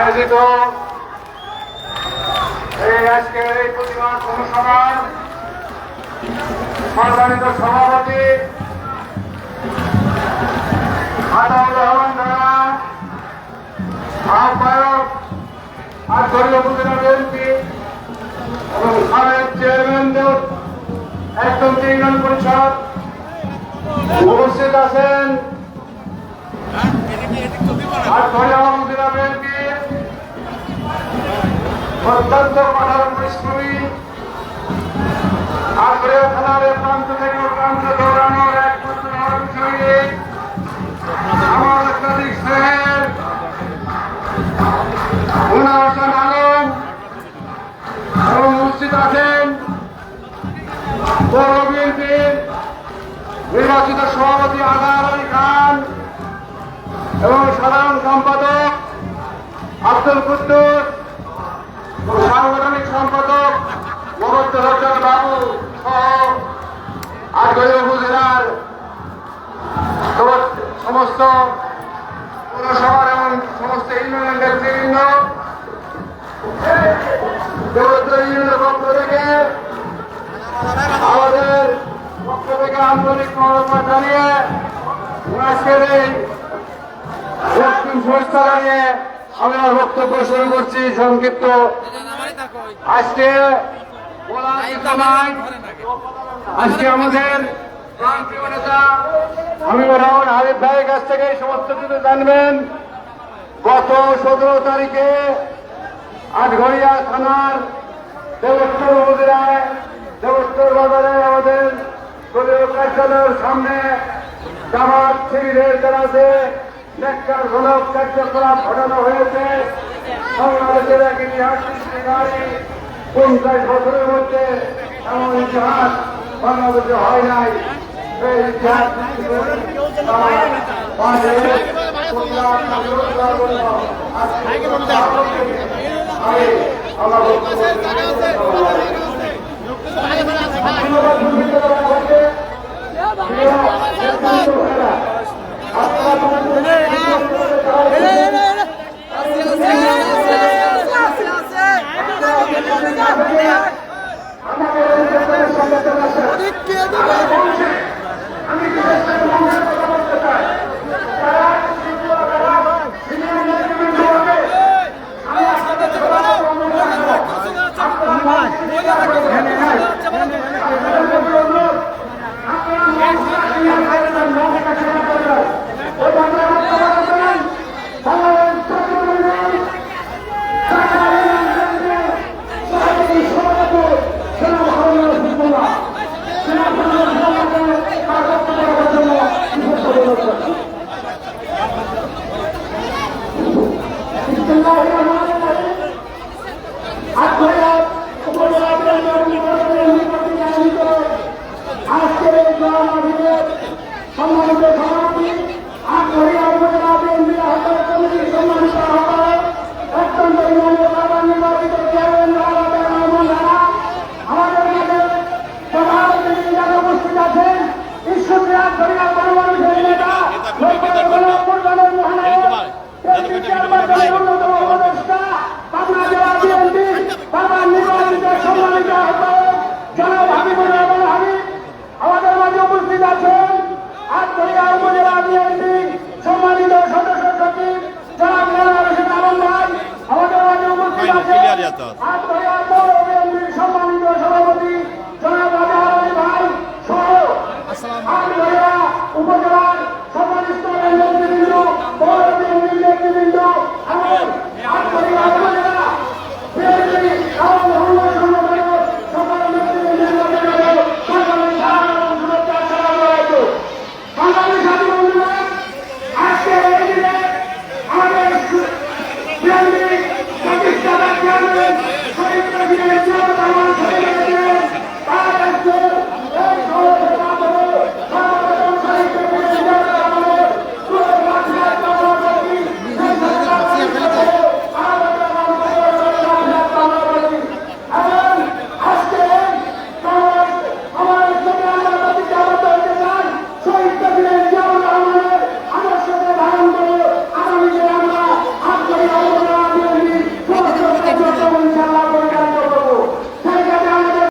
আয়োজিত এই আজকের এই প্রতিবাদ অনুষ্ঠান সম্মানিত সভাপতি আহ্বায়ক আন্তরিক উপজেলা এবং সাবেক চেয়ারম্যান একদম পরিষদ উপস্থিত আছেন অত্যন্ত কঠোর নির্বাচিত সভাপতি আজহার আলী খান এবং সাধারণ সম্পাদক আব্দুল কুদ্দুস সাংগঠনিক সম্পাদক মোহাম্মদ রঞ্জন বাবু সহ আটগড়ি উপজেলার সমস্ত- পৌরসভার এবং সমস্ত ইউনিয়নের নেতৃবৃন্দ পক্ষ থেকে আন্তরিক জানিয়ে এই সংস্থা আমি আমার বক্তব্য শুরু করছি, সংক্ষিপ্ত আজকে। আজকে আমাদের আমি রহমান হাবিব ভাইয়ের কাছ থেকে সমস্ত কিছু জানবেন গত সতেরো তারিখে আটঘরিয়া থানার দেবস্বর উপজেলায় দেবস্বর বাজারে সামনে জামাত শিবিরের জানাতে নেককার ঘনক কার্যকলাপ ঘটানো হয়েছে। বাংলাদেশের এক ইতিহাস সৃষ্টিকারী পঞ্চাশ বছরের মধ্যে এমন ইতিহাস বাংলাদেশে হয় নাই। ইতিহাস সৃষ্টি আমাদের নেতাদের সঙ্গে চলে